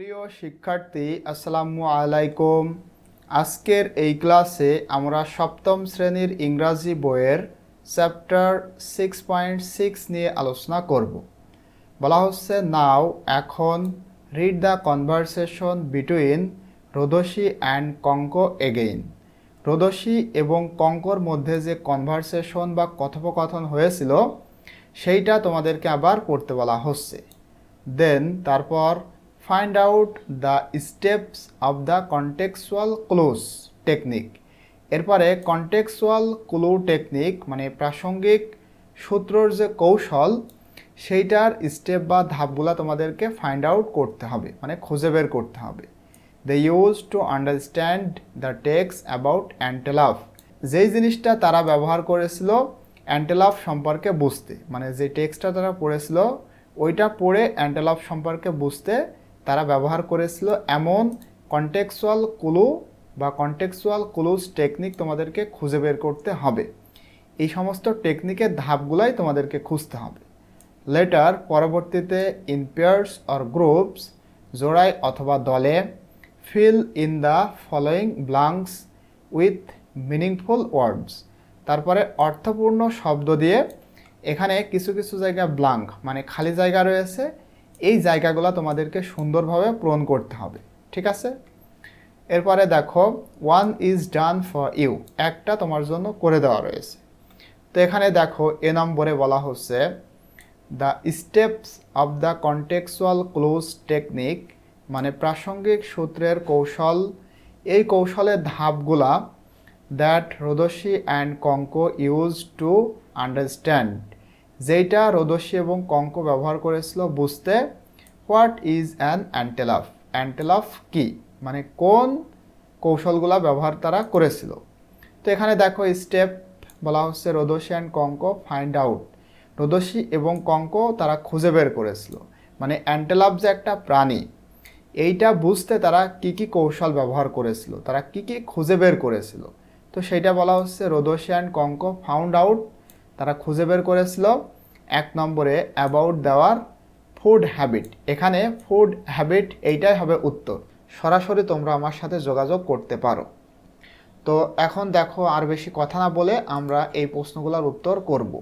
প্রিয় শিক্ষার্থী, আসসালামু আলাইকুম। আজকের এই ক্লাসে আমরা সপ্তম শ্রেণির ইংরাজি বইয়ের চ্যাপ্টার সিক্স পয়েন্ট সিক্স নিয়ে আলোচনা করব। বলা হচ্ছে, নাও এখন read the conversation between Rodosi and Kanka again Rodosi এবং কঙ্কর মধ্যে যে কনভারসেশন বা কথোপকথন হয়েছিল, সেইটা তোমাদেরকে আবার পড়তে বলা হচ্ছে। দেন তারপর find out the steps of the contextual clue technique এরপরে কন্টেক্সুয়াল ক্লু টেকনিক মানে প্রাসঙ্গিক সূত্রর যে কৌশল, সেইটার স্টেপ বা ধাপগুলো তোমাদেরকে ফাইন্ড আউট করতে হবে মানে খুঁজে বের করতে হবে। They use to understand the text about antelope যেই জিনিসটা তারা ব্যবহার করেছিল অ্যান্টেলাফ সম্পর্কে বুঝতে মানে যে টেক্সটটা তারা পড়েছিল, ওইটা পড়ে অ্যান্টেলাফ সম্পর্কে বুঝতে তারা ব্যবহার করেছিল এমন কন্টেক্সুয়াল কুলু বা কন্টেক্সুয়াল কুলুস টেকনিক তোমাদেরকে খুঁজে বের করতে হবে। এই সমস্ত টেকনিকের ধাপগুলাই তোমাদেরকে খুঁজতে হবে। লেটার পরবর্তীতে ইন পেয়ার্স অর গ্রুপস জোড়ায় অথবা দলে fill in the following blanks with meaningful words তারপরে অর্থপূর্ণ শব্দ দিয়ে এখানে কিছু কিছু জায়গা ব্লাঙ্ক মানে খালি জায়গা রয়েছে এই জায়গাগুলো তোমাদেরকে সুন্দরভাবে পূরণ করতে হবে, ঠিক আছে? এরপরে দেখো one is done for you একটা তোমার জন্য করে দেওয়া রয়েছে। তো এখানে দেখো, এ নম্বরে বলা হচ্ছে the steps of the contextual clue technique মানে প্রাসঙ্গিক সূত্রের কৌশল, এই কৌশলের ধাপগুলা that Rodosi and Kanka use to understand যেইটা রোদসী এবং কঙ্ক ব্যবহার করেছিল বুঝতে, what is an antelope? Antelope কি? মানে কোন কৌশলগুলা ব্যবহার তারা করেছিল? তো এখানে দেখো স্টেপ বলা হচ্ছে Rodosi and Kanka, find out. Rodosi এবং কঙ্ক তারা খুঁজে বের করেছিল। মানে অ্যান্টেলাফ যে একটা প্রাণী, এইটা বুঝতে তারা কি কি কৌশল ব্যবহার করেছিল? তারা কি কি খুঁজে বের করেছিল? তো সেইটা বলা হচ্ছে Rodosi and Kanka, found out. তারা খুঁজে বের করেছিল এক নম্বরে অ্যাবাউট দেওয়ার ফুড হ্যাবিট এখানে ফুড হ্যাবিট এইটাই হবে উত্তর। সরাসরি তোমরা আমার সাথে যোগাযোগ করতে পারো। তো এখন দেখো আর বেশি কথা না বলে আমরা এই প্রশ্নগুলোর উত্তর করব।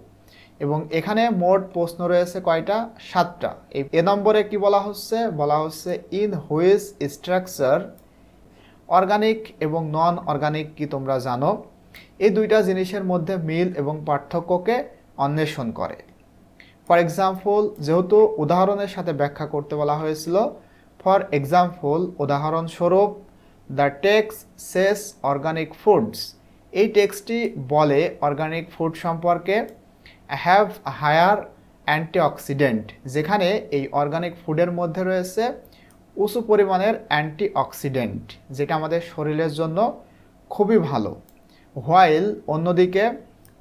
এবং এখানে মোট প্রশ্ন রয়েছে কয়টা? সাতটা। এই এ নম্বরে কি বলা হচ্ছে? বলা হচ্ছে ইন হুইস স্ট্রাকচার অর্গানিক এবং নন অর্গানিক কি তোমরা জানো? এই দুইটা জিনিসের মধ্যে মিল এবং পার্থক্যকে অন্বেষণ করে। ফর এক্সাম্পল যেহেতু উদাহরণের সাথে ব্যাখ্যা করতে বলা হয়েছিল ফর এক্সাম্পল উদাহরণস্বরূপ the text says organic foods এই টেক্সটি বলে অর্গানিক ফুড সম্পর্কে হ্যাভ হায়ার অ্যান্টিঅক্সিডেন্ট যেখানে এই অর্গানিক ফুডের মধ্যে রয়েছে উঁচু পরিমাণের অ্যান্টিঅক্সিডেন্ট যেটা আমাদের শরীরের জন্য খুবই ভালো। হোয়াইল অন্যদিকে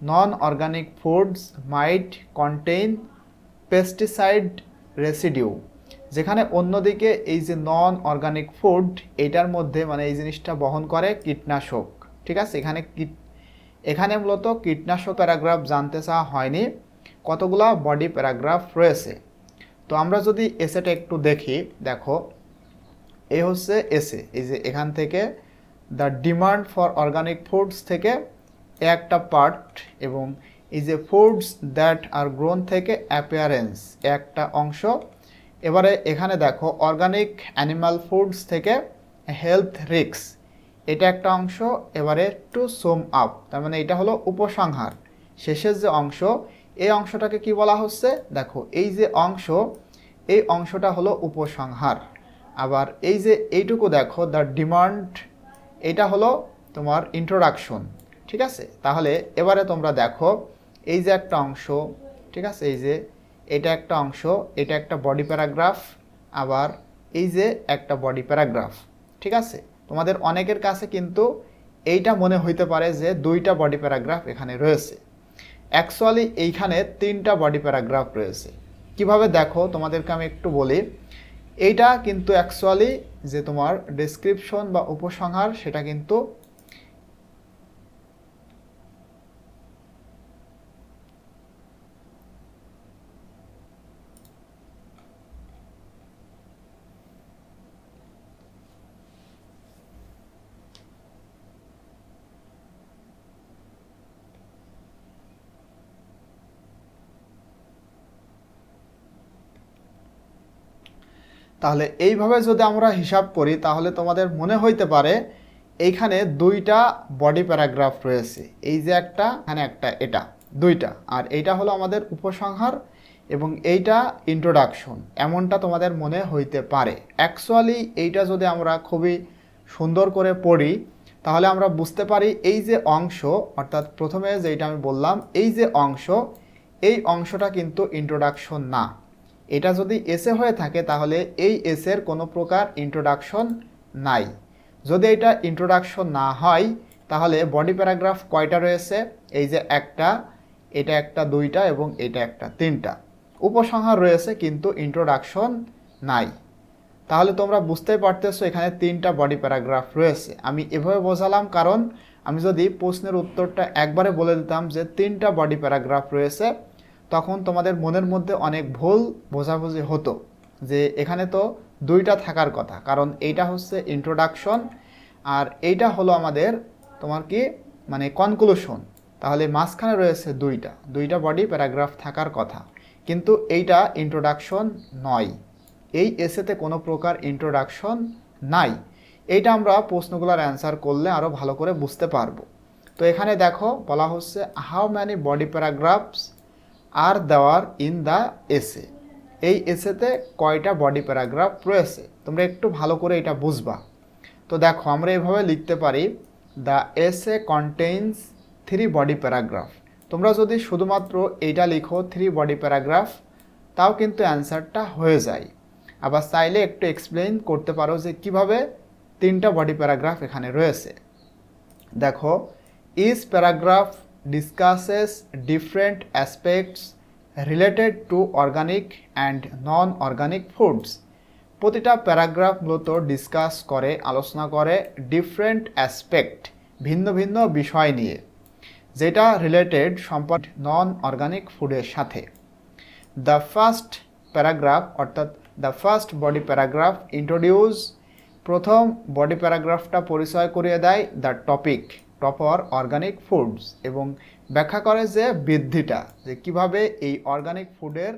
non organic foods might contain pesticide residue যেখানে অন্যদিকে এই যে নন অর্গানিক ফুড এইটার মধ্যে মানে এই জিনিসটা বহন করে কীটনাশক। ঠিক আছে? এখানে কীট, এখানে মূলত কীটনাশক প্যারাগ্রাফ জানতে চাওয়া হয়নি। কতগুলা বডি প্যারাগ্রাফ রয়েছে? তো আমরা যদি এসেটা একটু দেখি, দেখো, এ হচ্ছে এসে এই যে এখান থেকে the demand for organic foods থেকে এ একটা পার্ট এবং এই যে ফুডস দ্যাট আর গ্রোন থেকে অ্যাপিয়ারেন্স একটা অংশ। এবারে এখানে দেখো অর্গানিক অ্যানিমাল ফুডস থেকে হেলথ রিক্স এটা একটা অংশ। এবারে টু সোম আপ তার মানে এটা হলো উপসংহার, শেষের যে অংশ, এই অংশটাকে কি বলা হচ্ছে? দেখো, এই যে অংশ, এই অংশটা হলো উপসংহার। আবার এই যে এইটুকু দেখো দ্য ডিমান্ড এটা হলো তোমার ইন্ট্রোডাকশন ঠিক আছে? তাহলে এবারে তোমরা দেখো, এই যে একটা অংশ, ঠিক আছে? এই যে এটা একটা অংশ, এটা একটা বডি প্যারাগ্রাফ আবার এই যে একটা বডি প্যারাগ্রাফ ঠিক আছে? তোমাদের অনেকের কাছে কিন্তু এইটা মনে হইতে পারে যে দুইটা বডি প্যারাগ্রাফ এখানে রয়েছে। অ্যাকচুয়ালি এইখানে তিনটা বডি প্যারাগ্রাফ রয়েছে। কীভাবে দেখো? তোমাদেরকে আমি একটু বলি। এইটা কিন্তু অ্যাকচুয়ালি যে তোমার ডেসক্রিপশন বা উপসংহার সেটা কিন্তু তাহলে এইভাবে যদি আমরা হিসাব করি, তাহলে তোমাদের মনে হইতে পারে এইখানে দুইটা বডি প্যারাগ্রাফ রয়েছে। এই যে একটা, এখানে একটা, এটা, দুইটা। আর এইটা হলো আমাদের উপসংহার এবং এইটা ইন্ট্রোডাকশন এমনটা তোমাদের মনে হইতে পারে। অ্যাকচুয়ালি এইটা যদি আমরা খুবই সুন্দর করে পড়ি, তাহলে আমরা বুঝতে পারি এই যে অংশ, অর্থাৎ প্রথমে যেটা আমি বললাম, এই যে অংশ, এই অংশটা কিন্তু ইন্ট্রোডাকশন না। এটা যদি এসে হয়ে থাকে, তাহলে এই এসের কোনো প্রকার ইন্ট্রোডাকশন নাই। যদি এটা ইন্ট্রোডাকশন না হয়, তাহলে বডি প্যারাগ্রাফ কয়টা রয়েছে? এই যে একটা, এটা একটা দুইটা এবং এটা একটা তিনটা। উপসংহার রয়েছে, কিন্তু ইন্ট্রোডাকশন নাই। তাহলে তোমরা বুঝতেই পারতেছো, এখানে তিনটা বডি প্যারাগ্রাফ রয়েছে। আমি এভাবে বোঝালাম কারণ আমি যদি প্রশ্নের উত্তরটা একবারে বলে দিতাম যে তিনটা বডি প্যারাগ্রাফ রয়েছে তখন তোমাদের মনের মধ্যে অনেক ভুল বোঝাবুঝি হতো যে এখানে তো দুইটা থাকার কথা, কারণ এইটা হচ্ছে ইন্ট্রোডাকশন আর এইটা হলো আমাদের তোমার কি মানে কনক্লুশন তাহলে মাঝখানে রয়েছে দুইটা দুইটা বডি প্যারাগ্রাফ থাকার কথা। কিন্তু এইটা ইন্ট্রোডাকশন নয়। এই এসেতে কোনো প্রকার ইন্ট্রোডাকশন নাই। এইটা আমরা প্রশ্নগুলোর অ্যান্সার করলে আরও ভালো করে বুঝতে পারব। তো এখানে দেখো, বলা হচ্ছে how many body paragraphs are there in the এসে এই এসেতে কয়টা বডি প্যারাগ্রাফ রয়েছে? তোমরা একটু ভালো করে এটা বুঝবা। তো দেখো, আমরা এভাবে লিখতে পারি the essay contains three body paragraph তোমরা যদি শুধুমাত্র এইটা লিখো থ্রি বডি প্যারাগ্রাফ তাও কিন্তু অ্যান্সারটা হয়ে যায়। আবার চাইলে একটু এক্সপ্লেন করতে পারো যে কীভাবে তিনটা বডি প্যারাগ্রাফ এখানে রয়েছে। দেখো is paragraph different aspects related to organic and non organic foods প্রতিটা প্যারাগ্রাফ মূলত ডিসকাস করে, আলোচনা করে ডিফারেন্ট অ্যাসপেক্ট ভিন্ন ভিন্ন বিষয় নিয়ে, যেটা রিলেটেড সম্পদ নন অর্গানিক ফুডের সাথে। দ্য ফার্স্ট প্যারাগ্রাফ অর্থাৎ the first body paragraph introduce প্রথম বডি প্যারাগ্রাফটা পরিচয় করিয়ে দেয় দ্য টপিক টপর অর্গানিক ফুডস এবং ব্যাখ্যা করে যে বৃদ্ধিটা যে কীভাবে এই অর্গানিক ফুডের